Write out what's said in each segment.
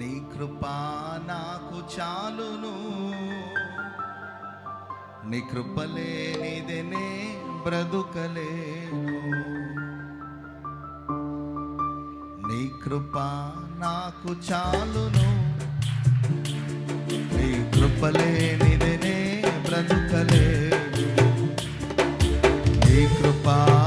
నీ కృపా నాకు చాలును. నీ కృపలేనిదనే బ్రతుకలేను. నీ కృప నాకు చాలును. నీ కృపలేనిదనే బ్రతుకలేను. నీ కృపా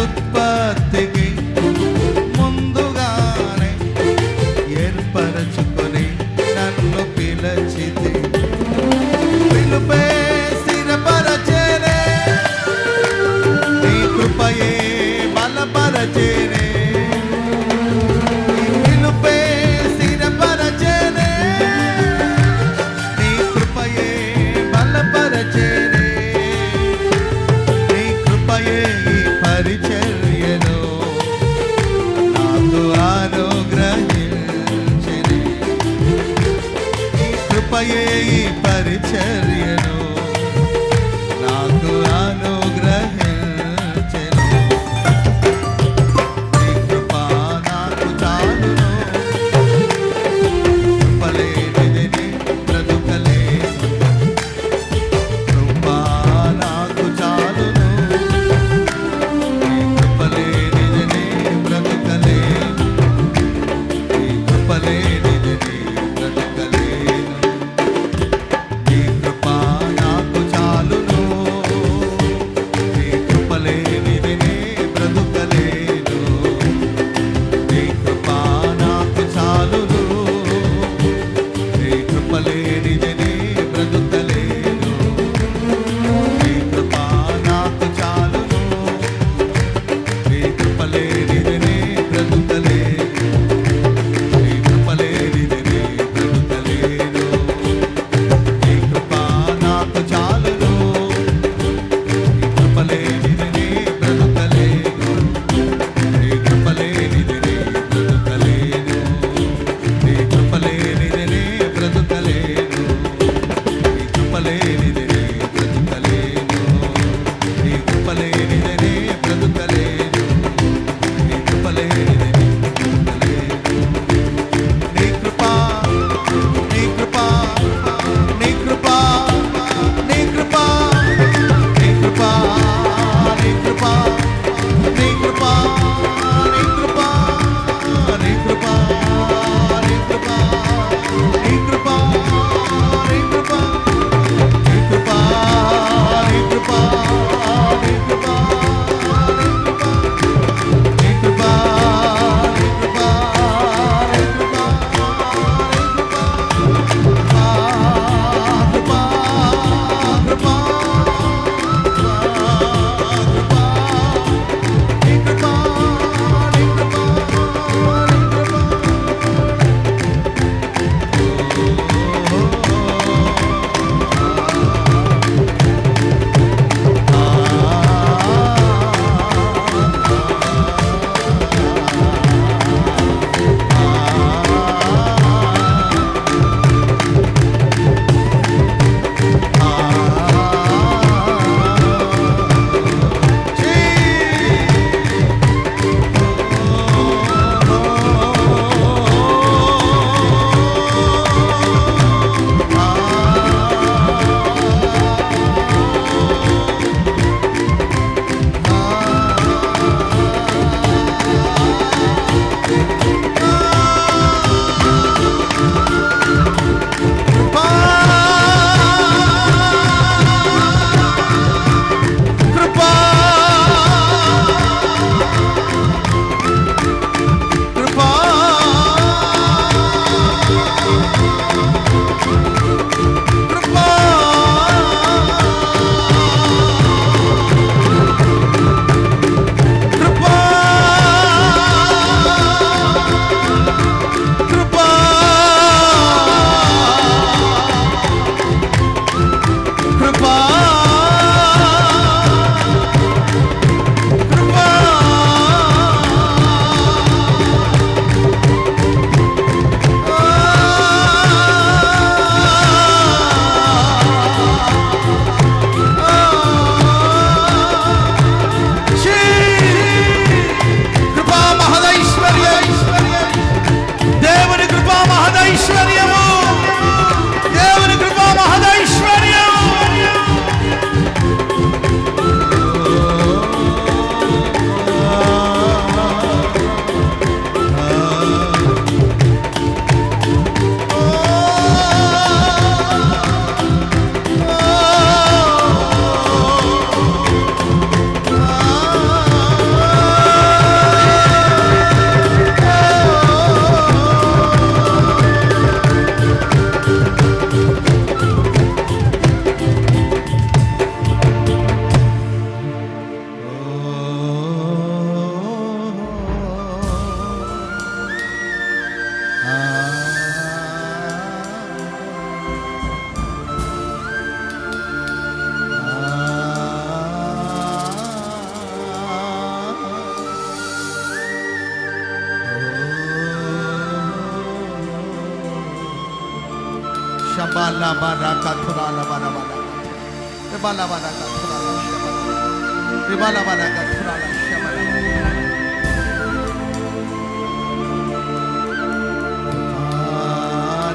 உற்பத்தி పరిచయ.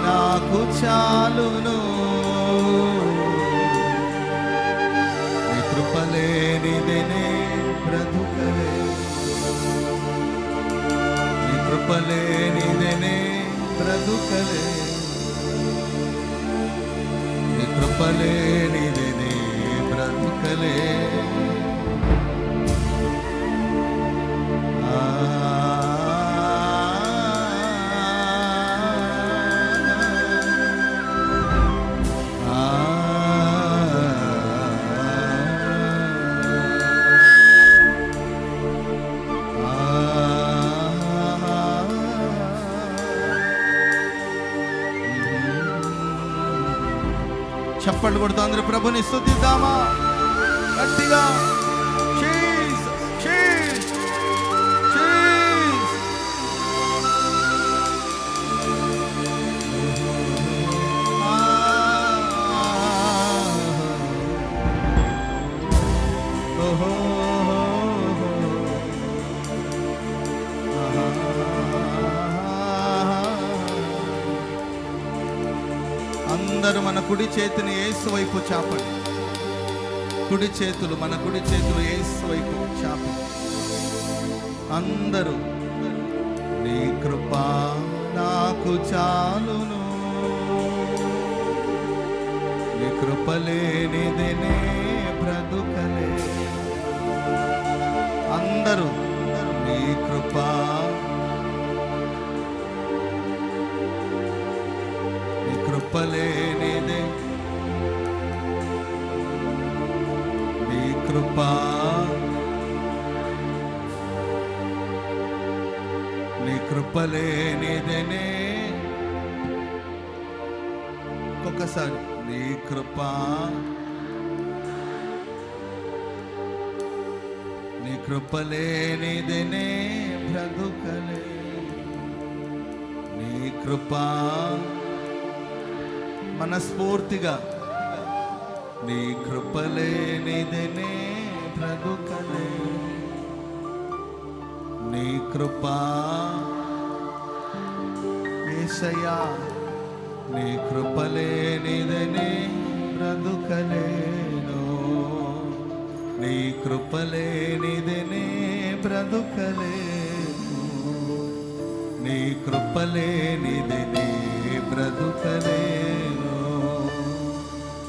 నాకు చాలును నీ కృపలేనిదనే బ్రతుకలే నీ కృపలేనిదనే బ్రతుకలే నీ కృపలేనిదనే బ్రతుకలే ఆ చప్పట్లు కొడుతూ అందరూ ప్రభుని స్థుతిద్దామా గట్టిగా. అందరూ మన కుడి చేతిని ఏసు వైపు చాపండి. కుడి చేతులు మన కుడి చేతులు ఏసు వైపు చాపండి అందరూ నీ కృప నాకు చాలును. నీ కృపలేనిదినే బ్రతుకలే. అందరూ నీ కృప. నీ కృపలేనిదే కృప. నీ కృపలేనిదనే ఒక్కొక్కసారి నీ కృప. నీ కృపలేనిదనే బ్రతుకలే. నీ కృప. మనస్ఫూర్తిగా నీ కృపలేనిదనే బ్రతుకలే. నీ కృప ఏసయ్యా నీ కృపలేనిదనే బ్రతుకలేను. నీ కృపలేనిదనే బ్రతుకలేను. నీ కృపలేనిదనే బ్రతుకలేను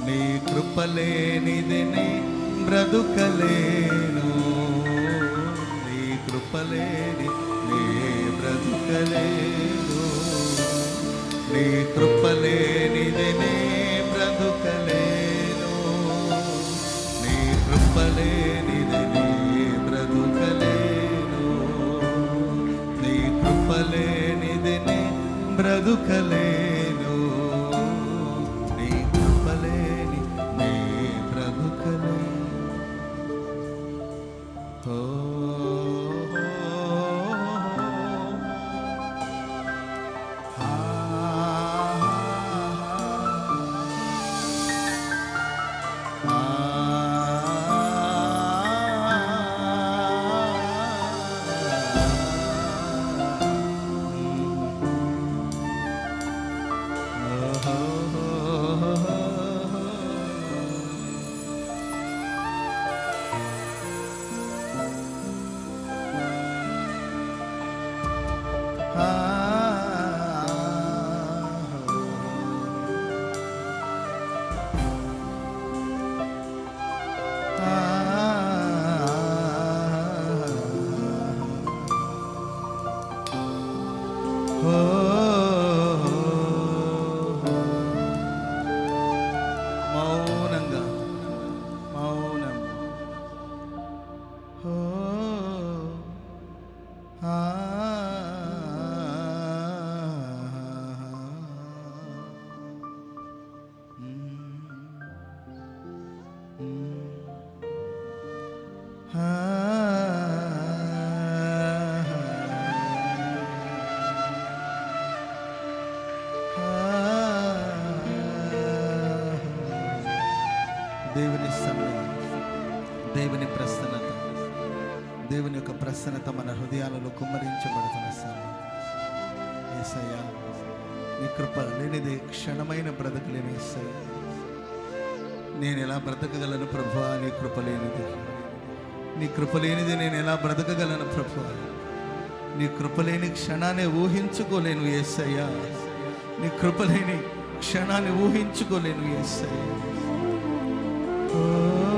నీ కృపలేనిదిని బ్రతుకలేను. నీ కృపలేని నీ బ్రతుకలేను. నీ కృపలేనిదిని బ్రతుకలేను. నీ కృపలేనిదిని బ్రతుకలేను. నీ కృపలేనిదిని బ్రతుకలేను ప్రసన్నత మన హృదయాలలో కుమ్మరించబడుతున్న సమయం ఏసయ్యా నీ కృప లేనిది క్షణమైన బ్రతకలేని ఏసయ్య. నేను ఎలా బ్రతకగలను ప్రభు? నీ కృప లేనిది. నీ కృప లేనిది నేను ఎలా బ్రతకగలను ప్రభు? నీ కృప లేని క్షణాన్ని ఊహించుకోలేను ఏసయ్యా. నీ కృప లేని క్షణాన్ని ఊహించుకోలేను ఏసయ్యా. ఓ